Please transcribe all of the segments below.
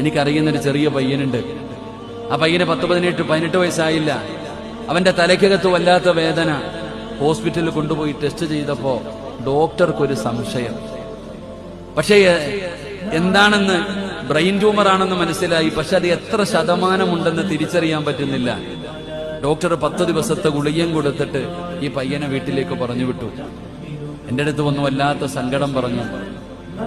എനിക്കറിയുന്ന ഒരു ചെറിയ പയ്യനുണ്ട്. ആ പയ്യന് പത്ത് പതിനെട്ട് പതിനെട്ട് വയസ്സായില്ല. അവന്റെ തലയ്ക്കകത്ത് വല്ലാത്ത വേദന. ഹോസ്പിറ്റലിൽ കൊണ്ടുപോയി ടെസ്റ്റ് ചെയ്തപ്പോ ഡോക്ടർക്കൊരു സംശയം. പക്ഷേ എന്താണെന്ന് ബ്രെയിൻ ട്യൂമർ ആണെന്ന് മനസ്സിലായി. പക്ഷെ അത് എത്ര ശതമാനമുണ്ടെന്ന് തിരിച്ചറിയാൻ പറ്റുന്നില്ല. ഡോക്ടർ പത്ത് ദിവസത്തെ ഗുളികയും കൊടുത്തിട്ട് ഈ പയ്യനെ വീട്ടിലേക്ക് പറഞ്ഞു വിട്ടു എന്റെ അടുത്ത് വന്നു വല്ലാത്ത സങ്കടം പറഞ്ഞു.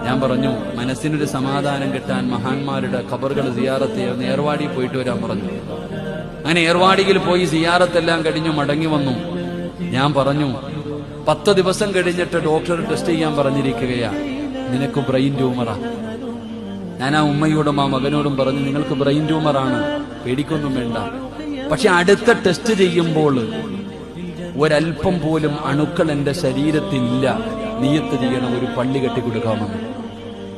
ഞാൻ പറഞ്ഞു മനസ്സിനൊരു സമാധാനം കിട്ടാൻ മഹാന്മാരുടെ ഖബറുകൾ സിയാറത്ത് ചെയ്യാൻ ഏർവാടി പോയിട്ട് വരാൻ പറഞ്ഞു. അങ്ങനെ ഏർവാടിയിൽ പോയി സിയാറത്തെല്ലാം കഴിഞ്ഞു മടങ്ങി വന്നു. ഞാൻ പറഞ്ഞു പത്ത് ദിവസം കഴിഞ്ഞിട്ട് ഡോക്ടർ ടെസ്റ്റ് ചെയ്യാൻ പറഞ്ഞിരിക്കുകയാ. നിനക്ക് ബ്രെയിൻ ട്യൂമറാ. ഞാൻ ആ ഉമ്മയോടും ആ മകനോടും പറഞ്ഞു നിങ്ങൾക്ക് ബ്രെയിൻ ട്യൂമറാണ് പേടിക്കൊന്നും വേണ്ട. പക്ഷെ അടുത്ത ടെസ്റ്റ് ചെയ്യുമ്പോൾ ഒരല്പം പോലും അണുക്കൾ എന്റെ ശരീരത്തിലില്ല നീയത്ത് ചെയ്യണം ഒരു പള്ളി കെട്ടിക്കൊടുക്കാമെന്ന്.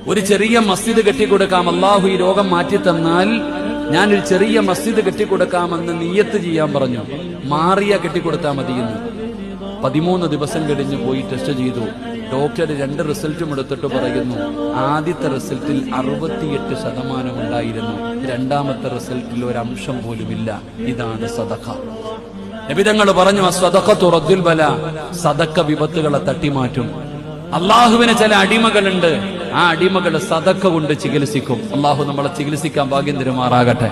ഒരു ചെറിയ മസ്ജിദ് കെട്ടിക്കൊടുക്കാം. അള്ളാഹു ഈ രോഗം മാറ്റി തന്നാൽ ഞാൻ ഒരു ചെറിയ മസ്ജിദ് കെട്ടിക്കൊടുക്കാമെന്ന് നീയത്ത് ചെയ്യാൻ പറഞ്ഞു. മാറിയ കെട്ടിക്കൊടുത്താൽ മതിയെന്ന്. പതിമൂന്ന് ദിവസം കഴിഞ്ഞ് പോയി ടെസ്റ്റ് ചെയ്തു. ഡോക്ടർ രണ്ട് റിസൾട്ടും എടുത്തിട്ട് പറയുന്നു ആദ്യത്തെ റിസൾട്ടിൽ അറുപത്തിയെട്ട് ശതമാനം ഉണ്ടായിരുന്നു. രണ്ടാമത്തെ റിസൾട്ടിൽ ഒരു അംശം പോലുമില്ല. ഇതാണ് സദഖ. നബിതങ്ങൾ പറഞ്ഞു സദഖ തുറദ്ദുൽ ബല. സദക്ക വിപത്തുകളെ തട്ടിമാറ്റും. അള്ളാഹുവിന് ചില അടിമകളുണ്ട്. ആ അടിമകൾ സദക്ക കൊണ്ട് ചികിത്സിക്കും. അള്ളാഹു നമ്മളെ ചികിത്സിക്കാൻ ഭാഗ്യം തരുമാറാകട്ടെ.